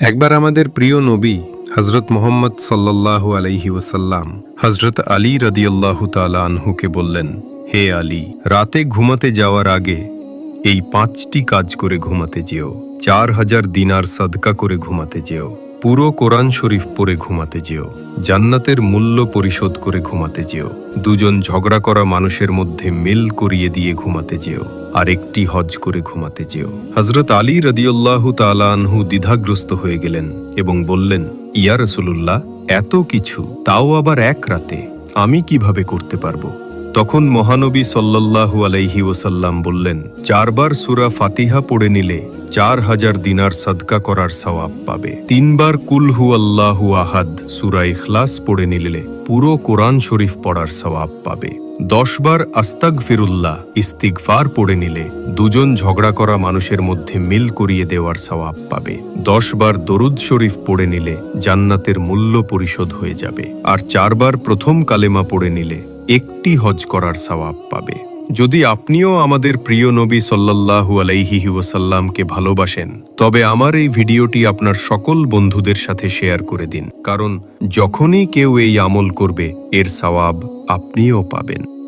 একবার আমাদের প্রিয় নবী হজরত মোহাম্মদ সাল্লাহ আলাইহি ওসাল্লাম হজরত আলী রদিয়াল্লাহু তালা আনহুকে বললেন, হে আলী, রাতে ঘুমাতে যাওয়ার আগে এই পাঁচটি কাজ করে ঘুমাতে যেও, চার হাজার দিনার সদকা করে ঘুমাতে যেও। পুরো কোরআন শরীফ পরে ঘুমাতে যেও, জান্নাতের মূল্য পরিশোধ করে ঘুমাতে যেও, দুজন ঝগড়া করা মানুষের মধ্যে মিল করিয়ে দিয়ে ঘুমাতে যেও আর একটি হজ করে ঘুমাতে যেও। হজরত আলী রদিউল্লাহ তালানহু দ্বিধাগ্রস্ত হয়ে গেলেন এবং বললেন, ইয়া রসুল্লাহ এত কিছু, তাও আবার এক রাতে, আমি কীভাবে করতে পারব? তখন মহানবী সাল্লাল্লাহু আলাইহি ওসাল্লাম বললেন, চারবার সুরা ফাতিহা পড়ে নিলে চার হাজার দিনার সদকা করার সওয়াব পাবে। তিনবার কুল হু আল্লাহু আহাদ সুরা ইখলাস পড়ে নিলে পুরো কোরআন শরীফ পড়ার সওয়াব পাবে। দশবার আস্তাগ ফিরুল্লাহ ইস্তিগফার পড়ে নিলে দুজন ঝগড়া করা মানুষের মধ্যে মিল করিয়ে দেওয়ার সওয়াব পাবে। দশবার দরুদ শরীফ পড়ে নিলে জান্নাতের মূল্য পরিশোধ হয়ে যাবে। আর চারবার প্রথম কালেমা পড়ে নিলে একটি হজ করার সওয়াব পাবে। যদি আপনিও আমাদের প্রিয় নবী সাল্লাহু আলাইহি ওয়াসাল্লামকে ভালোবাসেন, তবে আমার এই ভিডিওটি আপনার সকল বন্ধুদের সাথে শেয়ার করে দিন, কারণ যখনই কেউ এই আমল করবে, এর সওয়াব আপনিও পাবেন।